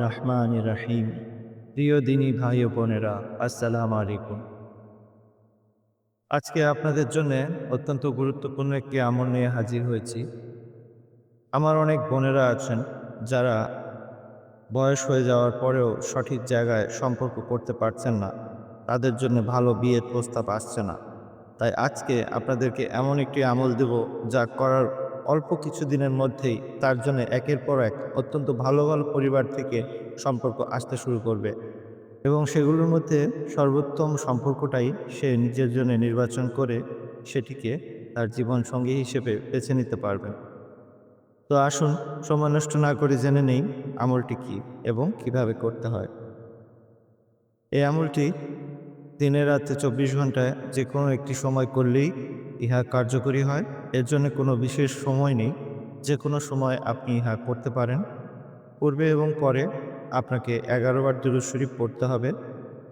রহমান রাহিম প্রিয় দিনী ভাই বোনেরা, আসসালাম আলাইকুম। আজকে আপনাদের জন্য অত্যন্ত গুরুত্বপূর্ণ একটি আমল নিয়ে হাজির হয়েছি। আমার অনেক বোনেরা আছেন যারা বয়স হয়ে যাওয়ার পরেও সঠিক জায়গায় সম্পর্ক করতে পারছেন না। তাদের জন্য ভালো বিয়ের প্রস্তাব আসছে না। তাই আজকে আপনাদেরকে এমন একটি আমল দেব যা করার অল্প কিছু দিনের মধ্যেই তার জন্য একের পর এক অত্যন্ত ভালো ভালো পরিবার থেকে সম্পর্ক আসতে শুরু করবে এবং সেগুলোর মধ্যে সর্বোত্তম সম্পর্কটাই সে নিজের জন্য নির্বাচন করে সেটিকে তার জীবন সঙ্গী হিসেবে বেছে নিতে পারবে। তো আসুন, সময় নষ্ট না করে জেনে নেই আমলটি কী এবং কীভাবে করতে হয়। এই আমলটি দিনের রাতে চব্বিশ ঘন্টায় যে কোনো একটি সময় করলেই ইহা কার্যকরী হয়। এর জন্য কোনো বিশেষ সময় নেই। যে কোনো সময় আপনি ইহা করতে পারেন। পূর্বে এবং পরে আপনাকে এগারোবার দুরুদ শরীফ পড়তে হবে।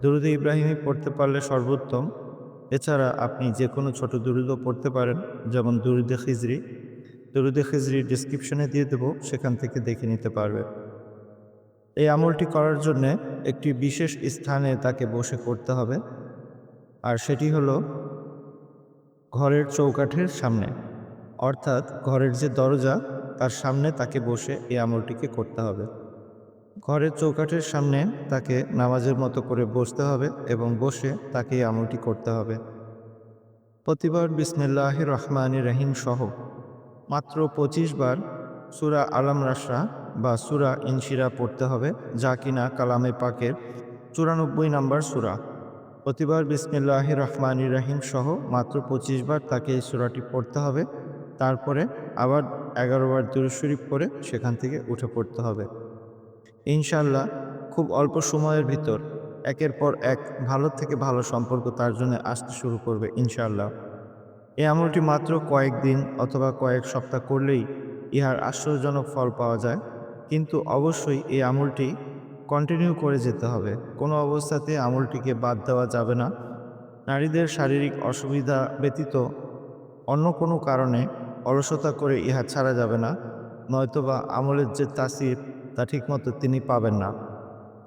দুরুদ ইব্রাহিমী পড়তে পারলে সর্বোত্তম। এছাড়া আপনি যে কোনো ছোট দুরুদও পড়তে পারেন, যেমন দুরুদে খিজরি। দুরুদে খিজরি ডিসক্রিপশনে দিয়ে দেবো, সেখান থেকে দেখে নিতে পারবে। এই আমলটি করার জন্যে একটি বিশেষ স্থানে তাকে বসে করতে হবে। আর সেটি হলো ঘরের চৌকাঠের সামনে। অর্থাৎ ঘরের যে দরজা, তার সামনে তাকে বসে এই আমলটিকে করতে হবে। ঘরের চৌকাঠের সামনে তাকে নামাজের মতো করে বসতে হবে এবং বসে তাকে এই আমলটি করতে হবে। প্রতিবার বিসমিল্লাহ রহমান রহিম সহ মাত্র পঁচিশ বার সুরা আলাম রাসরা বা সুরা ইনশিরা পড়তে হবে, যা কিনা কালামে পাকের চুরানব্বই নাম্বার সুরা। প্রতিবার বিসমিল্লাহ রহমান রাহিম সহ মাত্র পঁচিশ বার তাকে এই সুরাটি পড়তে হবে। তারপরে আবার এগারো বার দুরুশরীফ পরে সেখান থেকে উঠে পড়তে হবে। ইনশাল্লাহ খুব অল্প সময়ের ভিতর একের পর এক ভালো থেকে ভালো সম্পর্ক তার জন্য আসতে শুরু করবে ইনশাল্লাহ এই আমলটি মাত্র কয়েকদিন অথবা কয়েক সপ্তাহ করলেই ইহার আশ্চর্যজনক ফল পাওয়া যায়। কিন্তু অবশ্যই এই আমলটি কন্টিনিউ করে যেতে হবে। কোনো অবস্থাতে আমলটিকে বাদ দেওয়া যাবে না। নারীদের শারীরিক অসুবিধা ব্যতীত অন্য কোনো কারণে অলসতা করে ইহা ছাড়া যাবে না, নয়তোবা আমলের যে তাসির, তা ঠিকমতো তিনি পাবেন না।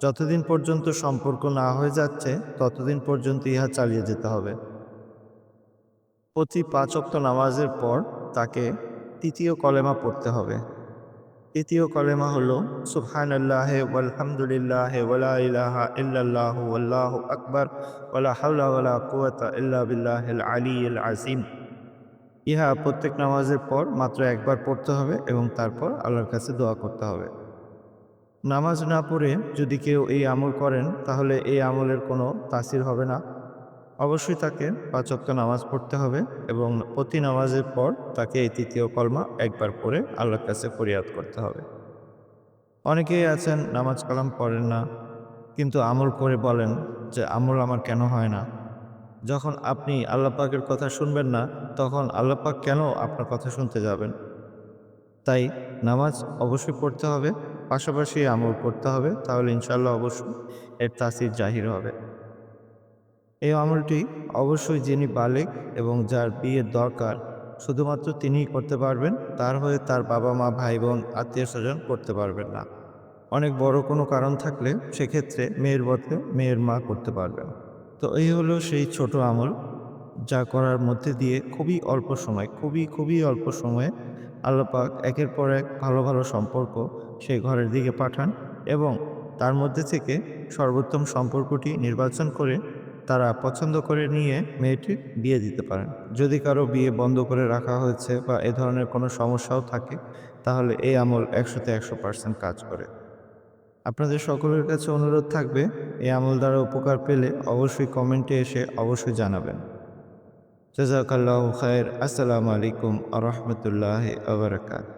যতদিন পর্যন্ত সম্পর্ক না হয়ে যাচ্ছে, ততদিন পর্যন্ত ইহা চালিয়ে যেতে হবে। প্রতি পাঁচ অক্ত নামাজের পর তাকে তৃতীয় কলেমা পড়তে হবে। তৃতীয় কলেমা হলো সুবহান আল্লাহ আলহামদুলিল্লাহ ওয়ালা ইলাহা ইল্লাল্লাহ আল্লাহ আকবর ওয়ালা হাওলা ওয়ালা কুয়াতা ইল্লা বিল্লাহ আলী আল আজিম ইহা প্রত্যেক নামাজের পর মাত্র একবার পড়তে হবে এবং তারপর আল্লাহর কাছে দোয়া করতে হবে। নামাজ না পড়ে যদি কেউ এই আমল করেন, তাহলে এই আমলের কোনো তাসির হবে না। অবশ্যই তাকে পাঁচক্ত নামাজ পড়তে হবে এবং প্রতি নামাজের পর তাকে এই তৃতীয় কলমা একবার পড়ে আল্লাহর কাছে ফরিয়াদ করতে হবে। অনেকেই আছেন, নামাজ কালাম পড়েন না, কিন্তু আমল করে বলেন যে, আমল আমার কেন হয় না? যখন আপনি আল্লাহ পাকের কথা শুনবেন না, তখন আল্লাহ পাক কেন আপনার কথা শুনতে যাবেন? তাই নামাজ অবশ্যই পড়তে হবে, পাশাপাশি আমল করতে হবে, তাহলে ইনশাল্লাহ অবশ্যই এর তাসির জাহির হবে। এই আমলটি অবশ্যই যিনি বালেক এবং যার বিয়ের দরকার, শুধুমাত্র তিনিই করতে পারবেন, তার হয়ে তার বাবা মা ভাই বোন আত্মীয় স্বজন করতে পারবেন না। অনেক বড় কোনো কারণ থাকলে সেক্ষেত্রে মেয়ের বদলে মেয়ের মা করতে পারবেন। তো এই হলো সেই ছোট আমল, যা করার মধ্যে দিয়ে খুবই অল্প সময়, খুবই খুবই অল্প সময়ে আল্লাপাক একের পর এক ভালো ভালো সম্পর্ক সেই ঘরের দিকে পাঠান এবং তার মধ্যে থেকে সর্বোত্তম সম্পর্কটি নির্বাচন করে তারা পছন্দ করে নিয়ে মেয়েটির বিয়ে দিতে পারেন। যদি কারও বিয়ে বন্ধ করে রাখা হয়েছে বা এ ধরনের কোনো সমস্যাও থাকে, তাহলে এই আমল একশোতে একশো পার্সেন্ট কাজ করে। আপনাদের সকলের কাছে অনুরোধ থাকবে, এই আমল দ্বারা উপকার পেলে অবশ্যই কমেন্টে এসে অবশ্যই জানাবেন। জাজাকাল্লাহ খায়ের। আসসালামু আলাইকুম আ রহমতুল্লাহ আবরকাত